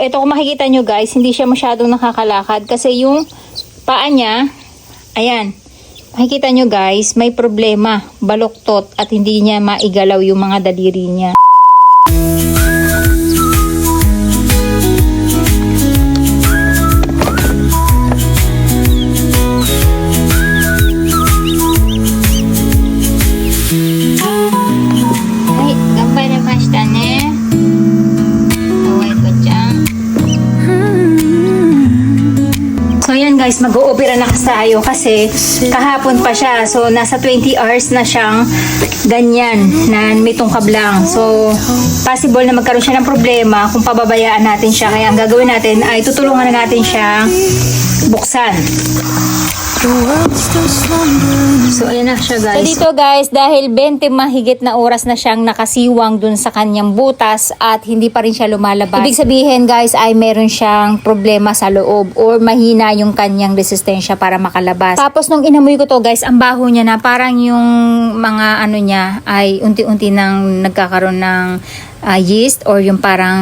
ito kung makikita nyo guys, hindi siya masyadong nakakalakad kasi yung paa niya, ayan, makikita nyo guys, may problema, baluktot at hindi niya maigalaw yung mga daliri niya. Guys, mag-oopera na tayo kasi kahapon pa siya. So nasa 20 hours na siyang ganyan na may tungkab lang. So possible na magkaroon siya ng problema kung pababayaan natin siya. Kaya ang gagawin natin ay tutulungan na natin siya buksan. So ayan na siya guys. So dito guys, dahil 20 mahigit na oras na siyang nakasiwang dun sa kanyang butas at hindi pa rin siya lumalabas. Ibig sabihin guys ay meron siyang problema sa loob or mahina yung kanyang resistensya para makalabas. Tapos nung inamoy ko to guys, ang baho niya na parang yung mga ano niya ay unti-unti nang nagkakaroon ng ah, yeast or yung parang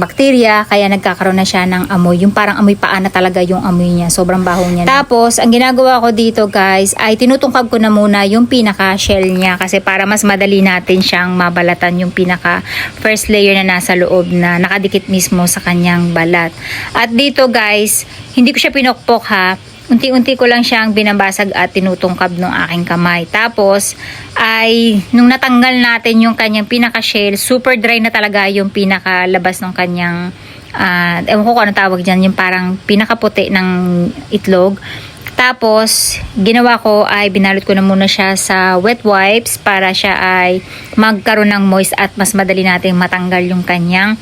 bacteria kaya nagkakaroon na siya ng amoy. Yung parang amoy paa na talaga yung amoy niya. Sobrang baho niya. na. Tapos, ang ginagawa ko dito guys ay tinutungkab ko na muna yung pinaka shell niya kasi para mas madali natin siyang mabalatan yung pinaka first layer na nasa loob na nakadikit mismo sa kanyang balat. At dito guys, hindi ko siya pinokpok ha. Unti-unti ko lang siyang binabasag at tinutungkab ng aking kamay. Tapos, ay nung natanggal natin yung kanyang pinaka-shell, super dry na talaga yung pinaka-labas ng kanyang, ah ewan ko kung ano tawag dyan, yung parang pinakaputi ng itlog. Tapos, ginawa ko ay binalot ko na muna siya sa wet wipes para siya ay magkaroon ng moist at mas madali nating matanggal yung kanyang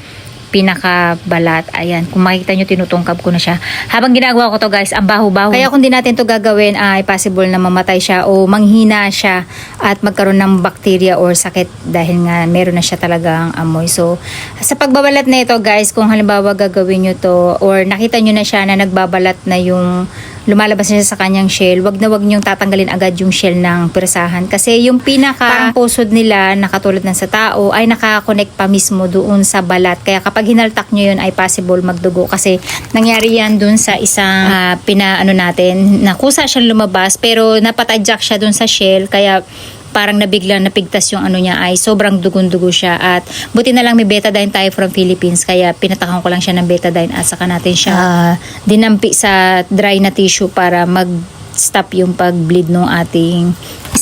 pinakabalat. Ayan, kung makikita nyo, tinutungkab ko na siya. Habang ginagawa ko to guys, ang baho-baho. Kaya kung di natin to gagawin, ay possible na mamatay siya o manghina siya at magkaroon ng bacteria or sakit dahil nga meron na siya talagang amoy. So, sa pagbabalat na ito guys, kung halimbawa gagawin nyo to or nakita nyo na siya na nagbabalat na yung lumalabas na siya sa kanyang shell, wag na wag niyong tatanggalin agad yung shell ng persahan. Kasi yung pinaka parang pusod nila na katulad ng sa tao ay nakakonect pa mismo doon sa balat. Kaya kapag hinaltak nyo yun ay possible magdugo. Kasi nangyari yan doon sa isang ah, pinaano natin na kusa siyang lumabas pero napatadyak siya doon sa shell. Kaya parang nabiglang napigtas yung ano niya ay sobrang dugon-dugo siya. At buti na lang may betadine tayo from Philippines kaya pinatakan ko lang siya ng betadine at saka natin siya ah, dinampi sa dry na tissue para mag stop yung pag-bleed ng ating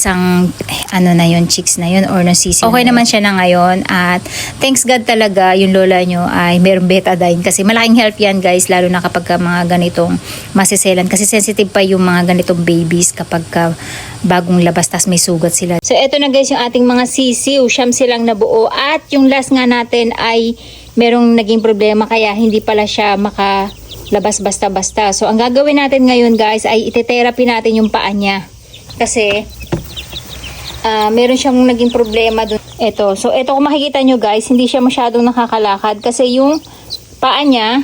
isang ano na yon chicks na yon or ng sisi. Okay naman siya na ngayon at thanks God talaga yung lola nyo ay meron betadine kasi malaking help yan guys lalo na kapag ka mga ganitong masiselan kasi sensitive pa yung mga ganitong babies kapag ka bagong labas tas may sugat sila. So eto na guys yung ating mga sisiw, siyam silang nabuo at yung last nga natin ay merong naging problema kaya hindi pala siya maka labas basta-basta. So, ang gagawin natin ngayon guys ay ite-therapy natin yung paa niya. Kasi, ah meron siyang naging problema doon. Ito. So, ito kung makikita nyo guys, hindi siya masyadong nakakalakad. Kasi yung paa niya,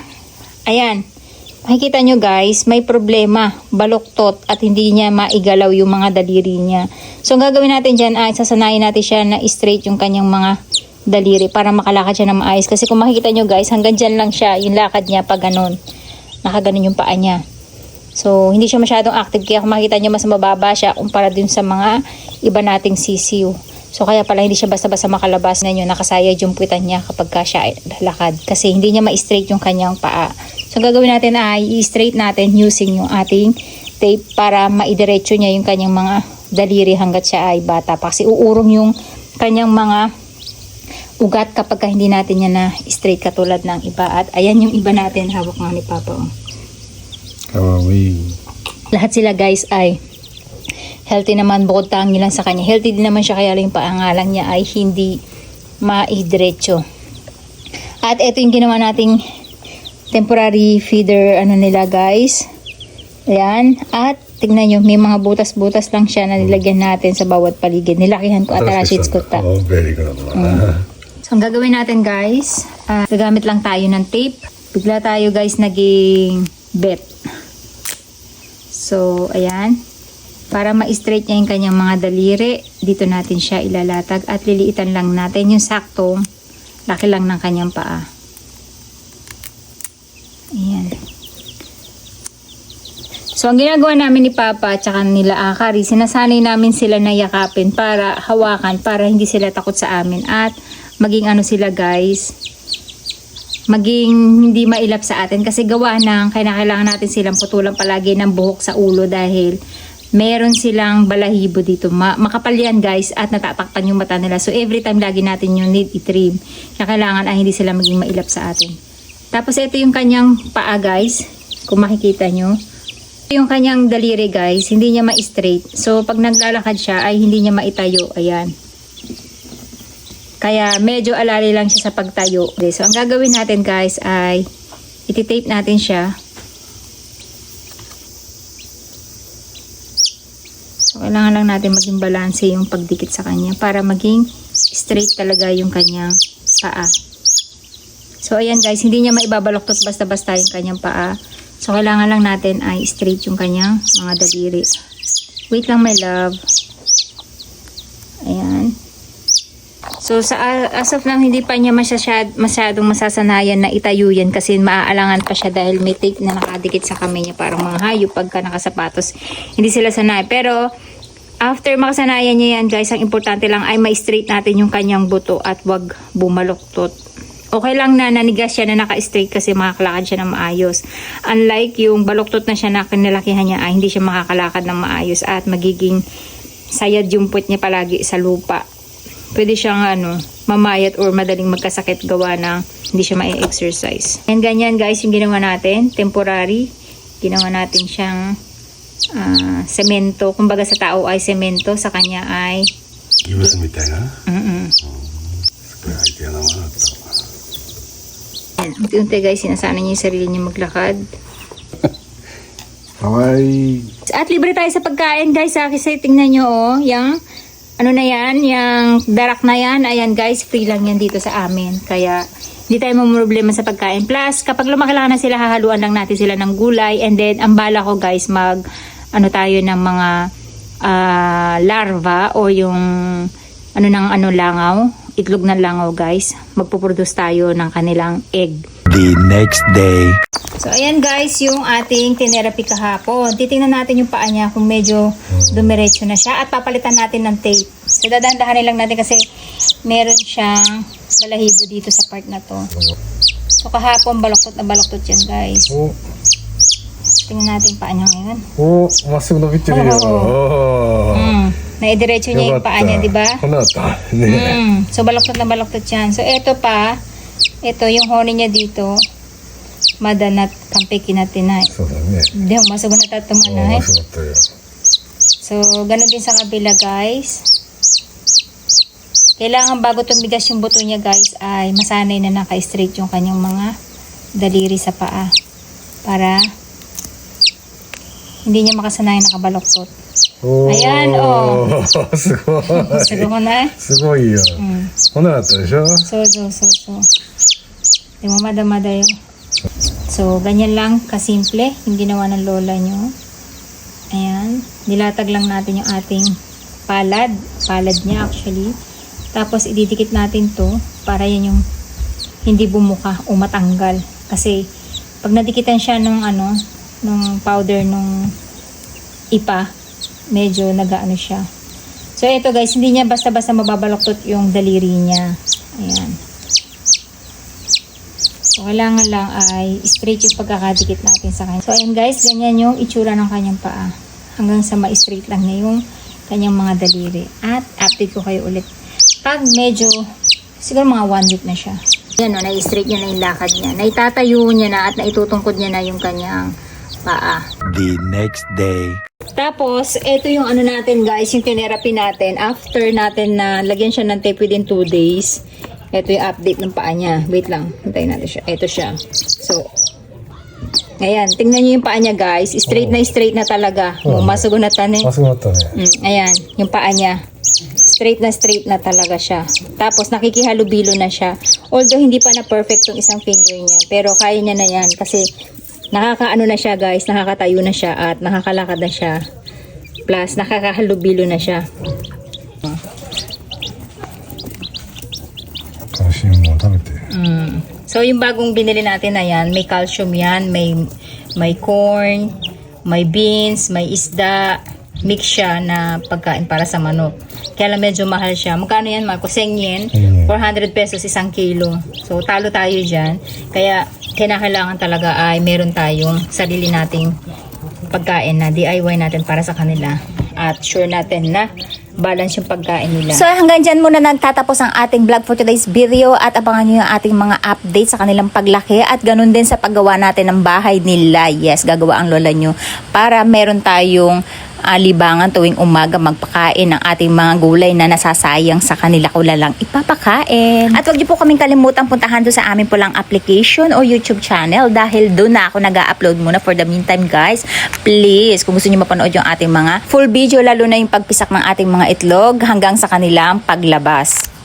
ayan, makikita nyo guys, may problema, baluktot at hindi niya maigalaw yung mga daliri niya. So, ang gagawin natin dyan ay sasanayin natin siya na straight yung kanyang mga daliri para makalakad siya na maayos. Kasi kung makikita nyo guys, hanggang dyan lang siya, yung lakad niya pag ganun. Nakaganon yung paa niya. So, hindi siya masyadong active. Kaya kung makikita nyo, mas mababa siya kumpara dun sa mga iba nating sisiw. So, kaya pala hindi siya basta-basta makalabas na nyo. Nakasayad yung puwitan niya kapag ka siya lalakad. Kasi hindi niya ma-straight yung kanyang paa. So, ang gagawin natin ay i-straight natin using yung ating tape para maidiretso niya yung kanyang mga daliri hanggat siya ay bata pa. Kasi uurong yung kanyang mga ugat kapag ka hindi natin yan na straight katulad ng iba. At ayan yung iba natin, hawak nga ni Papa. Oh. Kawawi. Lahat sila guys ay healthy naman bukod tangi lang sa kanya. Healthy din naman siya kaya lang yung paangalan niya ay hindi maidiretso. At ito yung ginawa nating temporary feeder ano nila guys. Ayan. At tignan nyo, may mga butas-butas lang siya na nilagyan natin sa bawat paligid. Nilakihan ko at arashits ko ta. Oh, very good. So, ang gagawin natin guys, ah, gagamit lang tayo ng tape. Bigla tayo guys naging bet. So, ayan. Para ma-straight niya yung kanyang mga daliri, dito natin siya ilalatag at liliitan lang natin yung saktong laki lang ng kanyang paa. Ayan. So, ang ginagawa namin ni Papa at saka nila Akari, sinasanay namin sila na yakapin para hawakan, para hindi sila takot sa amin at maging ano sila guys, maging hindi mailap sa atin. Kasi gawa ng kailangan natin silang putulan palagi ng buhok sa ulo dahil meron silang balahibo dito. Ma- makapal yan guys at natatakpan yung mata nila. So every time lagi natin yung need i-trim. Kaya kailangan ay hindi sila maging mailap sa atin. Tapos ito yung kanyang paa guys. Kung makikita nyo. Ito yung kanyang daliri guys. Hindi niya ma-straight. So pag naglalakad siya ay hindi niya maitayo. Ayan. Kaya medyo alali lang siya sa pagtayo. Okay, so ang gagawin natin guys ay iti-tape natin siya. So kailangan lang natin maging balanse yung pagdikit sa kanya para maging straight talaga yung kanyang paa. So ayan guys, hindi niya maibabaloktot basta-basta yung kanyang paa. So kailangan lang natin ay straight yung kanyang mga daliri. Wait lang my love. Ayan. So sa as of now hindi pa niya masyad, masyadong masasanayan na itayo yan kasi maaalangan pa siya dahil may tape na nakadikit sa kamay niya parang mga hayop pagka nakasapatos. Hindi sila sanay. Pero after makasanayan niya yan guys, ang importante lang ay ma-straight natin yung kanyang buto at wag bumaloktot. Okay lang na nanigas siya na naka-straight kasi makakalakad siya ng maayos. Unlike yung baloktot na siya na kinalakihan niya ay hindi siya makakalakad ng maayos at magiging sayad yung puwet niya palagi sa lupa pwede siyang ano, mamayat or madaling magkasakit gawa ng hindi siya ma-exercise. And ganyan guys yung ginawa natin, temporary. Ginawa natin siyang uh, semento. Kumbaga sa tao ay semento, sa kanya ay... Giwas mi tayo? Mm-mm. Yan, unti-unti guys, sinasana niya yung sarili niya maglakad. Hawaii. At libre tayo sa pagkain guys, ha? Kasi tingnan nyo oh, yung ano na yan, yung darak na yan, ayan guys, free lang yan dito sa amin. Kaya hindi tayo problema sa pagkain. Plus, kapag lumaki lang na sila, hahaluan lang natin sila ng gulay. And then, ang bala ko guys, mag ano tayo ng mga ah, larva o yung ano ng ano langaw, itlog ng langaw guys. Magpuproduce tayo ng kanilang egg. The next day. So, ayan guys, yung ating tinerapy kahapon. Titingnan natin yung paa niya kung medyo dumiretso na siya. At papalitan natin ng tape. So, dadahan-dahanin lang natin kasi meron siyang balahibo dito sa part na to. So, kahapon baloktot na baloktot yan guys. Tingnan natin paa niya ngayon. Oo, oh, masig na bitir yun. Oh. Mm. Naidiretso niya yung paa niya, di ba? Mm. So, baloktot na baloktot yan. So, eto pa, ito yung honey niya dito. Madanat kampeki natin na. そうだね Hindi, masago na お tatuman ーそうだったよ So, ganun din sa kabila, guys. Kailangan bago tumigas yung buto niya, guys, ay masanay na naka-straight yung kanyang mga daliri sa paa. Para hindi niya makasanayan nakabaloktot. おー Ayan, oh. すごい Sago mo na eh. すごいよ Mm. こんなだったでしょ So, so, so, so. Di mo madamada yun. So, ganyan lang kasimple yung ginawa ng lola nyo. Ayan. Nilatag lang natin yung ating palad. Palad niya actually. Tapos, ididikit natin to para yan yung hindi bumuka o matanggal. Kasi, pag nadikitan siya nung ano, nung powder nung ipa, medyo nagaano siya. So, ito guys, hindi niya basta-basta mababaloktot yung daliri niya. Ayan. So, kailangan lang ay straight yung pagkakadikit natin sa kanya. So, ayan guys, ganyan yung itsura ng kanyang paa. Hanggang sa ma-straight lang niya yung kanyang mga daliri. At, update ko kayo ulit. Pag medyo, siguro mga one week na siya. Yan o, na-straight niya na yung lakad niya. Naitatayo niya na at naitutungkod niya na yung kanyang paa. The next day. Tapos, ito yung ano natin guys, yung tinerapi natin. After natin na lagyan siya ng tape within 2 days, ito yung update ng paa niya. Wait lang. Hintayin natin siya. Ito siya. So, Ayan, tingnan niyo yung paa niya, guys. Straight na straight na talaga. Oh. Masugunatan eh. Masugunatan eh. Mm, ayan, yung paa niya. Straight na straight na talaga siya. Tapos nakikihalubilo na siya. Although hindi pa na perfect yung isang finger niya, pero kaya niya na yan kasi nakakaano na siya, guys. Nakakatayo na siya at nakakalakad na siya. Plus, nakakahalubilo na siya. Mm. So yung bagong binili natin na yan, may calcium yan, may may corn, may beans, may isda, mix siya na pagkain para sa manok. Kaya lang medyo mahal siya. Magkano yan, Marco? 100 yen? Mm. 400 pesos isang kilo. So, talo tayo dyan. Kaya, kinakailangan talaga ay meron tayong sarili nating pagkain na DIY natin para sa kanila. At sure natin na balance yung pagkain nila. So hanggang dyan muna nagtatapos ang ating vlog for today's video at abangan nyo yung ating mga updates sa kanilang paglaki at ganun din sa paggawa natin ng bahay nila. Yes, gagawa ang lola nyo para meron tayong ah, libangan tuwing umaga magpakain ng ating mga gulay na nasasayang sa kanila ko lang ipapakain. At wag niyo po kaming kalimutan puntahan doon sa aming pulang application o YouTube channel dahil doon na ako nag-upload muna for the meantime guys. Please, kung gusto niyo mapanood yung ating mga full video lalo na yung pagpisak ng ating mga itlog hanggang sa kanilang paglabas.